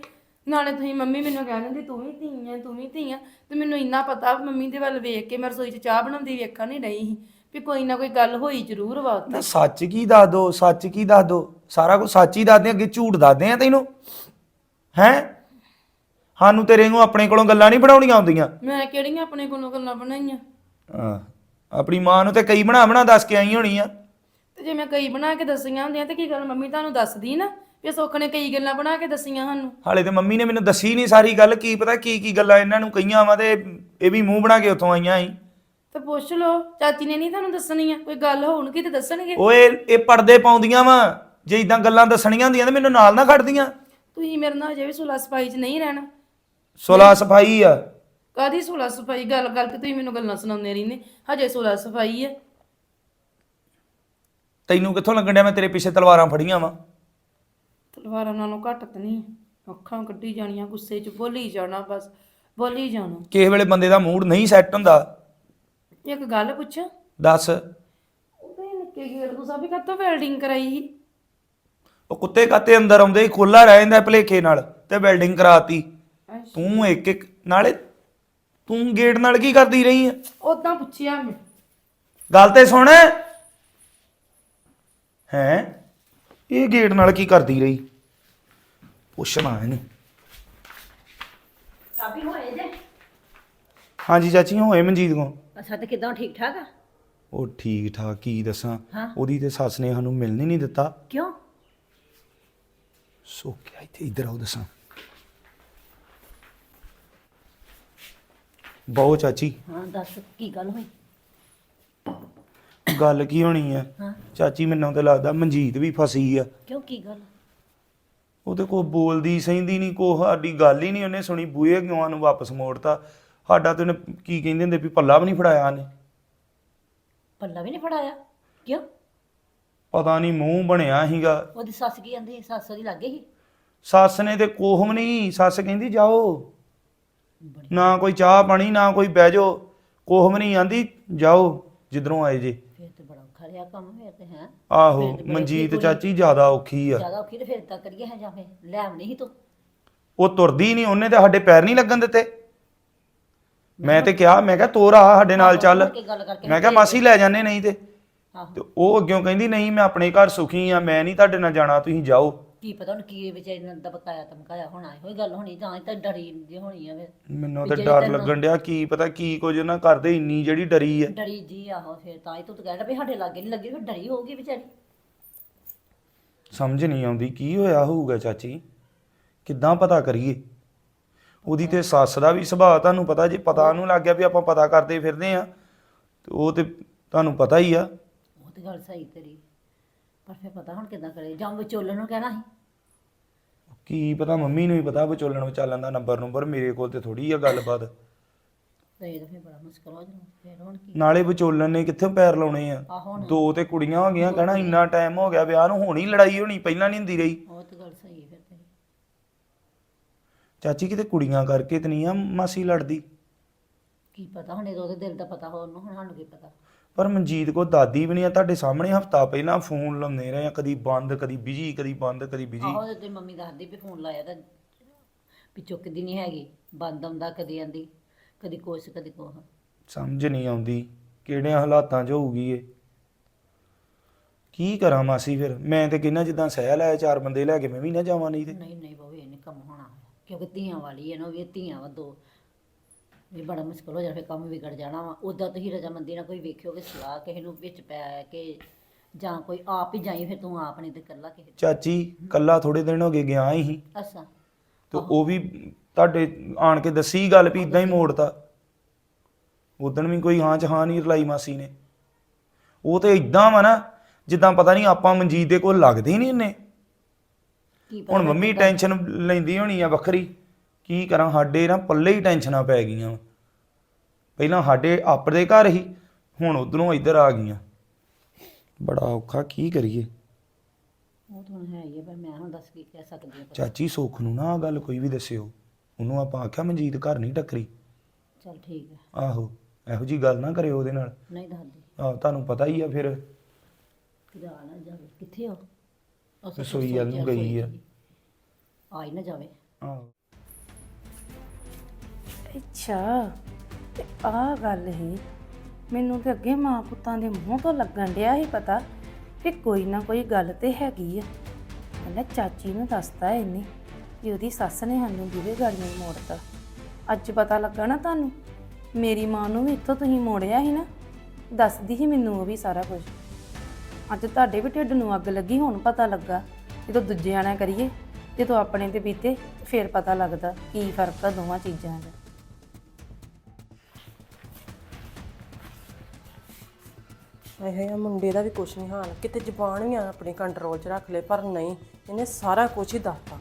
ਨਾਲੇ ਤੁਸੀਂ ਮੰਮੀ ਮੈਨੂੰ ਕਹਿ ਦਿੰਦੀ ਤੂੰ ਵੀ ਧੀ ਆ ਤੂੰ ਵੀ ਧੀ ਆ। ਤੇ ਮੈਨੂੰ ਇੰਨਾ ਪਤਾ ਵੀ ਮੰਮੀ ਦੇ ਵੱਲ ਵੇਖ ਕੇ ਮੈਂ ਰਸੋਈ 'ਚ ਚਾਹ ਬਣਾਉਂਦੀ ਵੇਖਣ ਨਹੀਂ ਰਹੀ ਸੀ ਵੀ ਕੋਈ ਨਾ ਕੋਈ ਗੱਲ ਹੋਈ ਜ਼ਰੂਰ ਵਾ ਉੱਥੇ। ਨਾ ਸੱਚ ਕੀ ਦੱਸ ਦੋ ਸੱਚ ਕੀ ਦੱਸ ਦੋ? ਸਾਰਾ ਕੁਝ ਸੱਚ ਹੀ ਦੱਸਦੇ ਅੱਗੇ ਝੂਠ ਦੱਸਦੇ ਆ ਤੈਨੂੰ? ਹੈ? ਸਾਨੂੰ ਤੇਰੇ ਨੂੰ ਆਪਣੇ ਕੋਲੋਂ ਗੱਲਾਂ ਨਹੀਂ ਬਣਾਉਣੀਆਂ ਆਉਂਦੀਆਂ। ਮੈਂ ਕਿਹੜੀਆਂ ਆਪਣੇ ਕੋਲੋਂ ਗੱਲਾਂ ਬਣਾਈਆਂ? ਹਾਂ ਆਪਣੀ ਮਾਂ ਨੂੰ ਤੇ ਕਈ ਬਣਾ ਬਣਾ ਦੱਸ ਕੇ ਆਈ ਹੋਣੀ ਆ। ਤੇ ਜੇ ਮੈਂ ਕਈ ਬਣਾ ਕੇ ਦੱਸੀਆਂ ਹੁੰਦੀਆਂ ਤੇ ਕੀ ਗੱਲ ਮੰਮੀ ਤੁਹਾਨੂੰ ਦੱਸਦੀ ਨਾ? ਵੀ ਸੁੱਖ ਨੇ ਕਈ ਗੱਲਾਂ ਬਣਾ ਕੇ ਦੱਸੀਆਂ ਸਾਨੂੰ। ਹਾਲੇ ਤੇ ਮੰਮੀ ਨੇ ਮੈਨੂੰ ਦੱਸੀ ਨਹੀਂ ਸਾਰੀ ਗੱਲ ਕੀ ਪਤਾ ਕੀ ਕੀ ਗੱਲਾਂ ਇਹਨਾਂ ਨੂੰ ਕਹੀਆਂ ਵਾ ਤੇ ਇਹ ਵੀ ਮੂੰਹ ਬਣਾ ਕੇ ਉੱਥੋਂ ਆਈਆਂ ਸੀ ਤੇ ਪੁੱਛ ਲਓ ਚਾਚੀ ਨੇ ਨਹੀਂ ਤੁਹਾਨੂੰ ਦੱਸਣੀਆਂ? ਕੋਈ ਗੱਲ ਹੋਣਗੀ ਤੇ ਦੱਸਣਗੇ। ਓਏ ਇਹ ਪਰਦੇ ਪਾਉਂਦੀਆਂ ਵਾ ਜੇ ਇਦਾਂ ਗੱਲਾਂ ਦੱਸਣੀਆਂ ਹੁੰਦੀਆਂ ਤੇ ਮੈਨੂੰ ਨਾਲ ਨਾ ਖੜਦੀਆਂ। ਤੁਸੀਂ ਮੇਰੇ ਨਾਲ ਅਜੇ ਵੀ ਸੁਲਾ ਸਫ਼ਾਈ 'ਚ ਨਹੀਂ ਰਹਿਣਾ। ਸੁਲਾ ਸਫ਼ਾਈ ਆ? ਕਾਦੀ ਸੁਲਾ ਸਫ਼ਾਈ? ਗੱਲ ਗੱਲ ਤੇ ਤੁਸੀਂ ਮੈਨੂੰ ਗੱਲਾਂ ਸੁਣਾਉਂਦੇ ਰਹਿੰਦੇ। ਹਜੇ ਸੁਲਾ ਸਫ਼ਾਈ ਹੈ ਤੈਨੂੰ ਕਿੱਥੋਂ ਲੱਗਣ ਡਿਆ ਮੈਂ ਤੇਰੇ ਪਿੱਛੇ ਤਲਵਾਰਾਂ ਫੜੀਆਂ ਵਾ? ਤਲਵਾਰਾਂ ਨਾਲੋਂ ਘੱਟ ਤਾਂ ਨਹੀਂ। ਅੱਖਾਂ ਕੱਢੀ ਜਾਣੀਆਂ ਗੁੱਸੇ 'ਚ ਬੋਲੀ ਜਾਣਾ ਬਸ ਬੋਲੀ ਜਾਣਾ। ਕਿਸੇ ਵੇਲੇ ਬੰਦੇ ਦਾ ਮੂਡ ਨਹੀਂ ਸੈੱਟ ਹੁੰਦਾ। ਇੱਕ ਗੱਲ ਪੁੱਛਾਂ। ਦੱਸ। ਉਹ ਤੇ ਨਿੱਕੇ ਗੇੜ ਤੋਂ ਸਭ ਕੱਤੋਂ ਵੈਲਡਿੰਗ ਕਰਾਈ ਸੀ? ਉਹ ਕੁੱਤੇ ਕਾਤੇ ਅੰਦਰ ਆਉਂਦੇ ਹੀ ਖੋਲਾ ਰਹਿ ਜਾਂਦਾ ਭਲੇਖੇ ਨਾਲ ਤੇ ਵੈਲਡਿੰਗ ਕਰਾਤੀ। ਤੂੰ ਇੱਕ ਇੱਕ ਨਾਲੇ ਤੂੰ ਗੇਟ ਨਾਲ ਕੀ ਕਰਦੀ ਰਹੀ ਆ? ਉਦਾਂ ਪੁੱਛਿਆ ਮੈਂ। ਗੱਲ ਤੇ ਸੁਣ। ਹੈ? ਇਹ ਗੇਟ ਨਾਲ ਕੀ ਕਰਦੀ ਰਹੀ? ਪੁੱਛਣਾ ਇਹਨੂੰ। ਸਾਬੀ ਹੋਏ ਜੇ? ਹਾਂਜੀ ਚਾਚੀ ਹੋਏ ਮਨਜੀਤ ਕੋ ਅੱਛਾ ਤੇ ਕਿਦਾਂ ਠੀਕ ਠਾਕ ਆ? ਉਹ ਠੀਕ ਠਾਕ ਕੀ ਦੱਸਾਂ? ਹਾਂ। ਉਹਦੀ ਤੇ ਸੱਸ ਨੇ ਸਾਨੂੰ ਮਿਲਣ ਹੀ ਨਹੀਂ ਦਿੱਤਾ। ਕਿਉਂ? ਸੋ ਕਿਆ ਇੱਥੇ ਇੱਧਰ ਆਓ ਦੱਸਾਂ। ਬਹੁ ਚਾਚੀ। ਹਾਂ ਦੱਸ ਕੀ ਗੱਲ ਹੋਈ? ਗੱਲ ਕੀ ਹੋਣੀ ਆ? ਹਾਂ। ਚਾਚੀ ਮੈਨੂੰ ਤੇ ਲੱਗਦਾ ਮਨਜੀਤ ਵੀ ਫਸੀ ਆ। ਕਿਉਂ ਕੀ ਗੱਲ? ਉਹਦੇ ਕੋ ਬੋਲਦੀ ਸਹਿੰਦੀ ਨਹੀਂ ਕੋ ਸਾਡੀ ਗੱਲ ਹੀ ਨਹੀਂ ਉਹਨੇ ਸੁਣੀ ਬੂਏ ਕਿਉਂ ਨੂੰ ਵਾਪਸ ਮੋੜਤਾ। ਸਾਡਾ ਤੇ ਉਹਨੇ ਕੀ ਕਹਿੰਦੇ ਹੁੰਦੇ ਵੀ ਪੱਲਾ ਵੀ ਨਹੀਂ ਫੜਾਇਆ ਨੇ ਪੱਲਾ ਵੀ ਨਹੀਂ ਫੜਾਇਆ? ਕਿਉਂ? ਪਤਾ ਨਹੀਂ ਮੂੰਹ ਬਣਿਆ ਸੀਗਾ। ਉਹਦੀ ਸੱਸ ਕੀ ਕਹਿੰਦੀ? ਸੱਸ ਉਹਦੀ ਲੱਗੇ ਸੀ ਸੱਸ ਨੇ ਤੇ ਕੋਹਮ ਨਹੀਂ ਸੱਸ ਕਹਿੰਦੀ ਜਾਓ। ਨਾ ਕੋਈ ਚਾਹ ਪਾਣੀ ਨਾ ਕੋਈ ਬਹਿ ਜਾਓ। ਕੋਹਮ ਨਹੀਂ ਆਂਦੀ ਜਾਓ ਜਿੱਧਰੋਂ ਆਏ ਜੇ। ਤੇ ਰਿਹਾ ਕੰਮ ਫਿਰ ਤੇ ਹੈ। ਆਹੋ ਮਨਜੀਤ ਚਾਚੀ ਜ਼ਿਆਦਾ ਔਖੀ ਆ। ਜ਼ਿਆਦਾ ਔਖੀ ਤੇ ਫਿਰ ਤਾਂ ਕਰੀਏ ਹੈ ਜਾਂ ਫਿਰ ਲੈ ਆਉਣੀ ਸੀ ਤੂੰ। ਉਹ ਤੁਰਦੀ ਨਹੀਂ ਉਹਨੇ ਤੇ ਸਾਡੇ ਪੈਰ ਨਹੀਂ ਲੱਗਣ ਦਿੱਤੇ। ਮੈਂ ਤੇ ਕਿਹਾ ਮੈਂ ਕਿਹਾ ਤੋਰਾ ਸਾਡੇ ਨਾਲ ਚੱਲ। ਮੈਂ ਕਿਹਾ ਮਾਸੀ ਲੈ ਜਾਂਦੇ ਨਹੀਂ ਤੇ। ਤੇ ਉਹ ਅੱਗਿਓਂ ਕਹਿੰਦੀ ਨਹੀਂ ਮੈਂ ਆਪਣੇ ਘਰ ਸੁਖੀ ਆ ਮੈਂ ਨਹੀਂ ਤੁਹਾਡੇ ਨਾਲ ਜਾਣਾ ਤੁਸੀਂ ਜਾਓ। ਕੀ ਪਤਾ ਉਹਨੂੰ ਕੀ ਵਿਚਾਰੀ ਨੇ ਦਬਕਾਇਆ ਤਮਕਾਇਆ ਹੋਣਾ ਇਹੋ ਹੀ ਗੱਲ ਹੋਣੀ ਜਾਂ ਇਹ ਤਾਂ ਡਰੀ ਜੀ ਹੋਣੀ ਆ ਫਿਰ ਮੈਨੂੰ ਤੇ ਡਰ ਲੱਗਣ ਡਿਆ ਕੀ ਪਤਾ ਕੀ ਕੁਝ ਨਾ ਕਰਦੇ ਇੰਨੀ ਜਿਹੜੀ ਡਰੀ ਹੈ ਡਰੀ ਜੀ ਆਹੋ ਫਿਰ ਤਾਂ ਹੀ ਤੂੰ ਤਾਂ ਕਹਿਣਾ ਵੀ ਸਾਡੇ ਲਾਗੇ ਨਹੀਂ ਲੱਗੀ ਫਿਰ ਡਰੀ ਹੋਊਗੀ ਵਿਚਾਰੀ। ਸਮਝ ਨਹੀਂ ਆਉਂਦੀ ਕੀ ਹੋਇਆ ਹੋਊਗਾ ਚਾਚੀ? ਕਿੱਦਾਂ ਪਤਾ ਕਰੀਏ? ਉਹਦੀ ਤੇ ਸੱਸ ਦਾ ਵੀ ਸੁਭਾਅ ਤੁਹਾਨੂੰ ਪਤਾ ਜੇ ਪਤਾ ਨੂੰ ਲੱਗ ਗਿਆ ਵੀ ਆਪਾਂ ਪਤਾ ਕਰਦੇ ਫਿਰਦੇ ਆ ਤੇ ਉਹ ਤੇ ਤੁਹਾਨੂੰ ਪਤਾ ਹੀ ਆ। ਉਹ ਤੇ ਗੱਲ ਸਹੀ ਤੇਰੀ। ਪਰ ਫਿਰ ਪਤਾ ਹੁਣ ਕਿੱਦਾਂ ਕਰੇ ਜਾਂ ਵਿਚੋਲਣ ਨੂੰ ਕਹਿਣਾ ਸੀ। ਕੀ ਪਤਾ ਮੰਮੀ ਨੂੰ ਹੀ ਪਤਾ ਵਿਚੋਲਣ ਵਿਚਾਲਣ ਦਾ ਨੰਬਰ ਨੰਬਰ ਮੇਰੇ ਕੋਲ ਤੇ ਥੋੜੀ ਆ ਗੱਲਬਾਤ। ਤੇ ਇਹ ਤਾਂ ਫਿਰ ਬੜਾ ਮੁਸ਼ਕਲ ਹੋ ਜਾਣਾ ਫਿਰ ਹੁਣ ਕੀ? ਨਾਲੇ ਵਿਚੋਲਣ ਨੇ ਕਿੱਥੇ ਪੈਰ ਲਾਉਣੇ ਆ? ਆਹੋ ਹੁਣ। ਦੋ ਤੇ ਕੁੜੀਆਂ ਹੋ ਗਈਆਂ ਕਹਿਣਾ ਇੰਨਾ ਟਾਈਮ ਹੋ ਗਿਆ ਵਿਆਹ ਨੂੰ ਹੋਣੀ ਲੜਾਈ ਹੋਣੀ ਪਹਿਲਾਂ ਨਹੀਂ ਹੁੰਦੀ ਰਹੀ। ਉਹ ਤੇ ਗੱਲ ਸਹੀ ਹੈ ਫਿਰ ਤੇਰੀ ਚਾਚੀ ਕਿਤੇ ਕੁੜੀਆਂ ਕਰਕੇ ਤੇ ਨਹੀਂ ਆ ਮਾਸੀ ਲੜਦੀ? ਕੀ ਪਤਾ ਹੁਣ ਇਹਦੇ ਉਹਦੇ ਦਿਲ ਦਾ ਪਤਾ ਹੋ ਉਹਨੂੰ ਹੁਣ ਸਾਨੂੰ ਕੀ ਪਤਾ। ਪਰ ਮਨਜੀਤ ਕੋ ਦਾਦੀ ਵੀ ਨਹੀਂ ਆ ਤੁਹਾਡੇ ਸਾਹਮਣੇ ਹਫਤਾ ਪਹਿਲਾਂ ਫੋਨ ਲਾਉਂਦੇ ਰਹੇ ਆ ਕਦੀ ਬੰਦ ਕਦੀ ਬਿਜ਼ੀ ਕਦੀ ਬੰਦ ਕਦੀ ਬਿਜ਼ੀ। ਆਹੋ ਤੇ ਮੰਮੀ ਦੱਸਦੀ ਵੀ ਫੋਨ ਲਾਇਆ ਤਾਂ ਵੀ ਚੁੱਕਦੀ ਨਹੀਂ ਹੈਗੀ ਬੰਦ ਆਉਂਦਾ ਕਦੀ ਆਂਦੀ ਕਦੀ ਕੁਛ ਕਦੀ ਕੋਹ ਸਮਝ ਨਹੀਂ ਆਉਂਦੀ ਕਿਹੜਿਆਂ ਹਾਲਾਤਾਂ 'ਚ ਹੋਊਗੀ ਇਹ? ਕੀ ਕਰਾਂ ਮਾਸੀ ਫਿਰ? ਮੈਂ ਤੇ ਕਿੰਨਾ ਜਿੱਦਾਂ ਸਹਿ ਲਾਇਆ ਚਾਰ ਬੰਦੇ ਲੈ ਕੇ ਮੈਂ ਵੀ ਨਾ ਜਾਵਾਂ ਨਹੀਂ ਤੇ। ਨਹੀਂ ਨਹੀਂ ਬਾਬੂ ਇਹ ਨਹੀਂ ਕੰਮ ਹੋਣਾ। ਕਿਉਂਕਿ ਧੀਆਂ ਵਾਲੀ ਹੈ ਨਾ ਵੀ ਧੀਆਂ ਵਾ ਦੋ। ਵੀ ਬੜਾ ਮੁਸ਼ਕਲ ਹੋ ਜਾਣਾ ਫਿਰ ਕੰਮ ਵਿਗੜ ਜਾਣਾ ਵਾ। ਉਦਾਂ ਤੁਸੀਂ ਰਜਾਮੰਦੀ ਨਾਲ ਕੋਈ ਵੇਖਿਓਗੇ ਸਲਾਹ ਕਿਸੇ ਨੂੰ ਵਿੱਚ ਪੈ ਕੇ ਜਾਂ ਕੋਈ ਆਪ ਹੀ ਜਾਈ ਫਿਰ ਤੂੰ ਆਪ ਨਹੀਂ ਤੇ ਇਕੱਲਾ ਕਿਸੇ ਚਾਚੀ ਕੱਲਾ ਥੋੜੇ ਦਿਨ ਹੋ ਗਏ ਗਿਆ ਹੀ। ਅੱਛਾ। ਤੇ ਉਹ ਵੀ ਤੁਹਾਡੇ ਆਣ ਕੇ ਦੱਸੀ ਗੱਲ ਵੀ ਇਦਾਂ ਹੀ ਮੋੜਤਾ? ਉਦੋਂ ਵੀ ਕੋਈ ਹਾਂ ਚ ਹਾਂ ਨਹੀਂ ਰਲਾਈ ਮਾਸੀ ਨੇ। ਉਹ ਤੇ ਇਦਾਂ ਵਾ ਨਾ ਜਿੱਦਾਂ ਪਤਾ ਨਹੀਂ ਆਪਾਂ ਮਨਜੀਤ ਦੇ ਕੋਲ ਲੱਗਦੇ ਹੀ ਨਹੀਂ ਇੰਨੇ। ਕੀ ਪਤਾ ਹੁਣ ਮੰਮੀ ਟੈਨਸ਼ਨ ਲੈਂਦੀ ਹੋਣੀ ਆ ਵੱਖਰੀ। ਕੀ ਕਰਾਂ ਸਾਡੇ ਨਾ ਪੱਲੇ ਹੀ ਟੈਨਸ਼ਨਾਂ ਪੈ ਗਈਆਂ। ਪਹਿਲਾਂ ਸਾਡੇ ਆਪਦੇ ਘਰ ਹੀ ਹੁਣ ਉਧਰੋਂ ਇੱਧਰ ਆ ਗਈਆਂ। ਬੜਾ ਔਖਾ ਕੀ ਕਰੀਏ? ਉਹ ਤਾਂ ਹੁਣ ਹੈ ਹੀ ਹੈ ਪਰ ਮੈਂ ਹੁਣ ਦੱਸ ਕੀ ਕਹਿ ਸਕਦੀ ਹਾਂ। ਚਾਚੀ ਸੁੱਖ ਨੂੰ ਨਾ ਗੱਲ ਕੋਈ ਵੀ ਦੱਸਿਓ। ਉਹਨੂੰ ਆਪਾਂ ਆਖਿਆ ਮਨਜੀਤ ਘਰ ਨਹੀਂ ਟੱਕਰੀ। ਚਲ ਠੀਕ ਹੈ ਆਹੋ ਇਹੋ ਜੀ ਗੱਲ ਨਾ ਕਰਿਓ ਉਹਦੇ ਨਾਲ। ਨਹੀਂ ਦੱਸਦੀ। ਆਹ ਤੁਹਾਨੂੰ ਪਤਾ ਹੀ ਆ ਫਿਰ। ਕਿਦਾ ਨਾ ਜਾਵੇ। ਕਿੱਥੇ ਹੋ ਰਸੋਈ ਵੱਲ ਨੂੰ ਗਈ ਆ। ਆਈ ਨਾ ਜਾਵੇ। ਆਹੋ। ਅੱਛਾ, ਤੇ ਆਹ ਗੱਲ ਹੀ ਮੈਨੂੰ ਤੇ ਅੱਗੇ ਮਾਂ ਪੁੱਤਾਂ ਦੇ ਮੂੰਹ ਤੋਂ ਲੱਗਣ ਡਿਆ ਹੀ ਪਤਾ ਕਿ ਕੋਈ ਨਾ ਕੋਈ ਗੱਲ ਤੇ ਹੈਗੀ ਆ। ਕਹਿੰਦਾ, ਚਾਚੀ ਨੂੰ ਦੱਸਤਾ ਇਹਨੇ ਵੀ ਉਹਦੀ ਸੱਸ ਨੇ ਸਾਨੂੰ ਬੁਰੇ ਗਾੜੀਆਂ ਹੀ ਮੋੜਤਾ। ਅੱਜ ਪਤਾ ਲੱਗਾ ਨਾ ਤੁਹਾਨੂੰ, ਮੇਰੀ ਮਾਂ ਨੂੰ ਵੀ ਇੱਥੋਂ ਤੁਸੀਂ ਮੋੜਿਆ ਸੀ ਨਾ, ਦੱਸਦੀ ਸੀ ਮੈਨੂੰ ਉਹ ਵੀ ਸਾਰਾ ਕੁਝ। ਅੱਜ ਤੁਹਾਡੇ ਵੀ ਢਿੱਡ ਨੂੰ ਅੱਗ ਲੱਗੀ, ਹੁਣ ਪਤਾ ਲੱਗਾ। ਜਦੋਂ ਦੂਜਿਆਂ ਨਾਲ ਕਰੀਏ, ਜਦੋਂ ਆਪਣੇ ਤੇ ਬੀਤੇ, ਫਿਰ ਪਤਾ ਲੱਗਦਾ ਕੀ ਫ਼ਰਕ ਆ ਦੋਵਾਂ ਚੀਜ਼ਾਂ ਦਾ। ਇਹ ਆ ਮੁੰਡੇ ਦਾ ਵੀ ਕੁਛ ਨਹੀਂ ਹਾਲ। ਕਿਤੇ ਜ਼ਬਾਨ ਵੀ ਆ, ਆਪਣੀ ਕੰਟਰੋਲ 'ਚ ਰੱਖ ਲੈ, ਪਰ ਨਹੀਂ, ਇਹਨੇ ਸਾਰਾ ਕੁਝ ਹੀ ਦੱਸਤਾ।